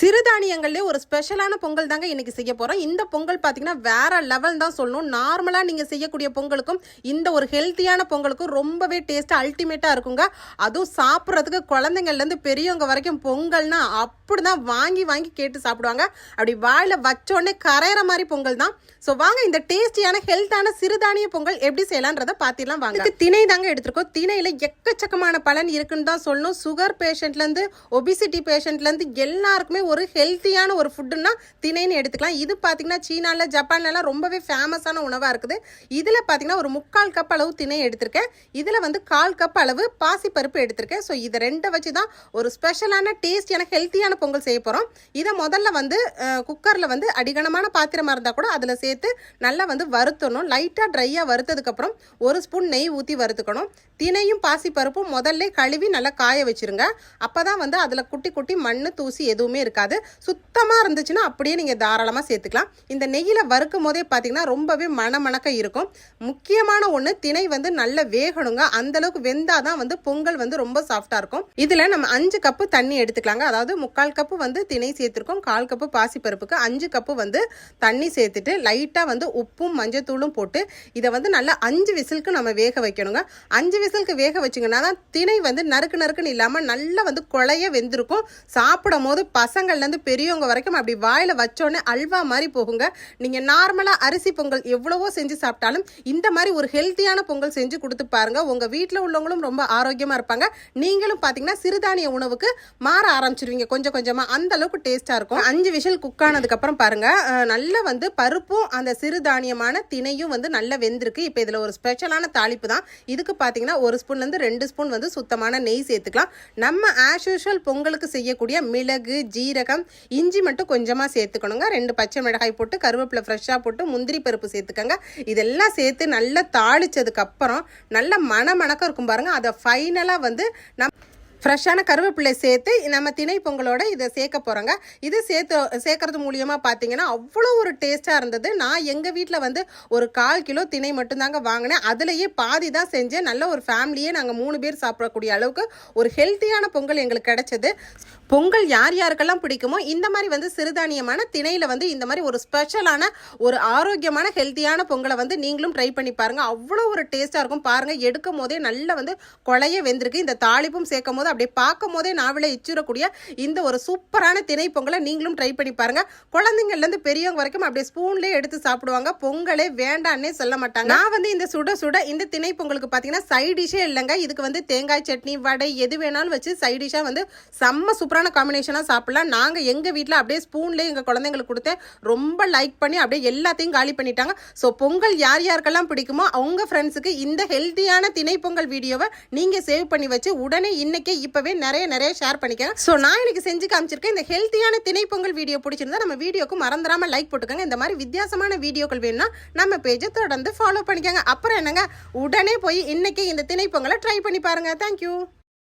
சிறுதானியங்கள்லேயே ஒரு ஸ்பெஷலான பொங்கல் தாங்க இன்றைக்கி செய்ய போகிறோம் இந்த பொங்கல் பார்த்தீங்கன்னா வேற லெவல் தான் சொல்லணும். நார்மலாக நீங்கள் செய்யக்கூடிய பொங்கலுக்கும் இந்த ஒரு ஹெல்த்தியான பொங்கலுக்கும் ரொம்பவே டேஸ்ட்டாக அல்டிமேட்டாக இருக்குங்க. அதுவும் சாப்பிட்றதுக்கு குழந்தைங்கள்லேருந்து பெரியவங்க வரைக்கும் பொங்கல்னா அப்படி தான் வாங்கி வாங்கி கேட்டு சாப்பிடுவாங்க. அப்படி வாயில் வச்சோடனே கரையிற மாதிரி பொங்கல் தான். ஸோ வாங்க இந்த டேஸ்டியான ஹெல்த்தான சிறுதானிய பொங்கல் எப்படி செய்யலான்றதை பார்த்திடலாம் வாங்க. திணை தாங்க எடுத்திருக்கோம். திணையில் எக்கச்சக்கமான பலன் இருக்குன்னு தான் சொல்லணும். சுகர் பேஷண்ட்லேருந்து ஒபிசிட்டி பேஷண்ட்லேருந்து எல்லாருக்குமே ஒரு ஹெல்த்தியான ஒரு ஃபுட்டுன்னா திணைன்னு எடுத்துக்கலாம். இது பார்த்தீங்கன்னா சீனாவில் ஜப்பான்லலாம் ரொம்பவே ஃபேமஸான உணவாக இருக்குது. இதில் பார்த்தீங்கன்னா ஒரு முக்கால் கப் அளவு திணை எடுத்திருக்கேன். இதில் வந்து கால் கப் அளவு பாசிப்பருப்பு எடுத்திருக்கேன். ஸோ இதை ரெண்டை வச்சு தான் ஒரு ஸ்பெஷலான டேஸ்டியான ஹெல்த்தியான பொங்கல் செய்ய போகிறோம் இதை முதல்ல வந்து குக்கரில் வந்து அடிகனமான பாத்திரமாக இருந்தால் கூட அதில் சேர்த்து நல்லா வந்து வறுத்தணும். லைட்டாக ட்ரையாக வறுத்ததுக்கப்புறம் ஒரு ஸ்பூன் நெய் ஊற்றி வறுத்துக்கணும். தினையும் பாசிப்பருப்பும் முதல்ல கழுவி நல்லா காய வச்சுருங்க. அப்போ தான் வந்து அதில் குட்டி குட்டி மண் தூசி எதுவுமே இருக்காது. சுத்தமாக இருந்துச்சுன்னா அப்படியே நீங்கள் தாராளமாக சேர்த்துக்கலாம். இந்த நெய்யில் வறுக்கும் போதே பார்த்தீங்கன்னா ரொம்பவே மணமணக்க இருக்கும். முக்கியமான ஒன்று திணை வந்து நல்லா வேகணுங்க. அந்தளவுக்கு வெந்தால் தான் வந்து பொங்கல் வந்து ரொம்ப சாஃப்டாக இருக்கும். இதில் நம்ம அஞ்சு கப்பு தண்ணி எடுத்துக்கலாங்க. அதாவது முக்கால் கப்பு வந்து திணை சேர்த்துருக்கோம். கால் கப்பு பாசிப்பருப்புக்கு அஞ்சு கப்பு வந்து தண்ணி சேர்த்துட்டு லைட்டாக வந்து உப்பும் மஞ்சத்தூளும் போட்டு இதை வந்து நல்லா அஞ்சு விசிலுக்கு நம்ம வேக வைக்கணுங்க. அஞ்சு விசிலுக்கு வேக வச்சிங்கன்னா தான் திணை வந்து நறுக்கு நறுக்குன்னு இல்லாமல் நல்லா வந்து குழைய வெந்திருக்கும். சாப்பிடும் போது பசங்க குழந்தைங்கள்லேருந்து பெரியவங்க வரைக்கும் அப்படி வாயில் வச்சோடனே அல்வா மாதிரி போகுங்க. நீங்கள் நார்மலாக அரிசி பொங்கல் எவ்வளவோ செஞ்சு சாப்பிட்டாலும் இந்த மாதிரி ஒரு ஹெல்த்தியான பொங்கல் செஞ்சு கொடுத்து பாருங்க. உங்கள் வீட்டில் உள்ளவங்களும் ரொம்ப ஆரோக்கியமாக இருப்பாங்க. நீங்களும் பார்த்தீங்கன்னா சிறுதானிய உணவுக்கு மாற ஆரம்பிச்சிருவீங்க. கொஞ்சம் கொஞ்சமாக அந்த அளவுக்கு டேஸ்ட்டாக இருக்கும். அஞ்சு விஷல் குக் ஆனதுக்கப்புறம் பாருங்க. நல்லா வந்து பருப்பும் அந்த சிறுதானியமான திணையும் வந்து நல்லா வெந்திருக்கு. இப்போ இதில் ஒரு ஸ்பெஷலான தாளிப்பு தான். இதுக்கு பார்த்தீங்கன்னா ஒரு ஸ்பூன்லேருந்து ரெண்டு ஸ்பூன் வந்து சுத்தமான நெய் சேர்த்துக்கலாம். நம்ம ஆஸ் யூஷுவல் பொங்கலுக்கு செய்யக்கூடிய மிளகு ஜீரகம் இஞ்சி மட்டும் கொஞ்சமாக சேர்த்துக்கணுங்க. ரெண்டு பச்சை மிளகாய் போட்டு கருவேப்பிலை ஃப்ரெஷ்ஷாக போட்டு முந்திரி பருப்பு சேர்த்துக்கோங்க. இதெல்லாம் சேர்த்து நல்லா தாளித்ததுக்கப்புறம் நல்லா நல்ல மண மணக்கம் இருக்கும் பாருங்க. அதை ஃபைனலாக வந்து நம்ம ஃப்ரெஷ்ஷான கருவேப்பிள்ளை சேர்த்து நம்ம திணை பொங்கலோட இதை சேர்க்க போகிறோங்க இது சேர்த்து சேர்க்கறது மூலியமாக பார்த்தீங்கன்னா அவ்வளோ ஒரு டேஸ்ட்டாக இருந்தது. நான் எங்கள் வீட்டில் வந்து ஒரு கால் கிலோ திணை மட்டும்தாங்க வாங்கினேன். அதுலேயே பாதி தான் செஞ்சேன். நல்ல ஒரு ஃபேமிலியே நாங்கள் மூணு பேர் சாப்பிடக்கூடிய அளவுக்கு ஒரு ஹெல்த்தியான பொங்கல் எங்களுக்கு கிடச்சிது. பொங்கல் யார் யாருக்கெல்லாம் பிடிக்குமோ இந்த மாதிரி வந்து சிறுதானியமான திணையில் வந்து இந்த மாதிரி ஒரு ஸ்பெஷலான ஒரு ஆரோக்கியமான ஹெல்த்தியான பொங்கலை வந்து நீங்களும் ட்ரை பண்ணி பாருங்கள் அவ்வளோ ஒரு டேஸ்ட்டாக இருக்கும். பாருங்கள் எடுக்கும் போதே நல்லா வந்து கொலைய வெந்திருக்கு. இந்த தாளிப்பும் சேர்க்கும் போது அப்படியே பார்க்கும் போதே நாவில இச்சுறக்கூடிய இந்த ஒரு சூப்பரான திணை பொங்கலை நீங்களும் ட்ரை பண்ணி பாருங்கள் குழந்தைங்கள்லேருந்து பெரியவங்க வரைக்கும் அப்படியே ஸ்பூன்லேயே எடுத்து சாப்பிடுவாங்க. பொங்கலே வேண்டான்னே சொல்ல மாட்டாங்க. நான் வந்து இந்த சுட சுட இந்த திணை பொங்கலுக்கு பார்த்தீங்கன்னா சைட் டிஷ்ஷே இல்லைங்க. இதுக்கு வந்து தேங்காய் சட்னி வடை எது வேணாலும் வச்சு சைட் டிஷ்ஷாக வந்து செம்ம சூப்பரான காம்பினேஷனாக சாப்பிடலாம். நாங்கள் எங்கள் வீட்டில் அப்படியே ஸ்பூன்லேயே எங்கள் குழந்தைங்களுக்கு கொடுத்தேன். ரொம்ப லைக் பண்ணி அப்படியே எல்லாத்தையும் காலி பண்ணிட்டாங்க. ஸோ பொங்கல் யார் யாருக்கெல்லாம் பிடிக்குமோ அவங்க ஃப்ரெண்ட்ஸுக்கு இந்த ஹெல்த்தியான திணை பொங்கல் வீடியோவை நீங்கள் சேவ் பண்ணி வச்சு உடனே இன்னைக்கே இப்போவே நிறைய நிறைய ஷேர் பண்ணிக்கிறேன். ஸோ நான் இன்னைக்கு செஞ்சு காமிச்சிருக்கேன் இந்த ஹெல்த்தியான திணை வீடியோ பிடிச்சிருந்தா நம்ம வீடியோக்கு மறந்துடாம லைக் போட்டுக்கோங்க. இந்த மாதிரி வித்தியாசமான வீடியோக்கள் வேணும்னா நம்ம பேஜை தொடர்ந்து ஃபாலோ பண்ணிக்கோங்க. அப்புறம் என்னங்க? உடனே போய் இன்னைக்கு இந்த திணைப்பொங்கலை ட்ரை பண்ணி பாருங்க. தேங்க்யூ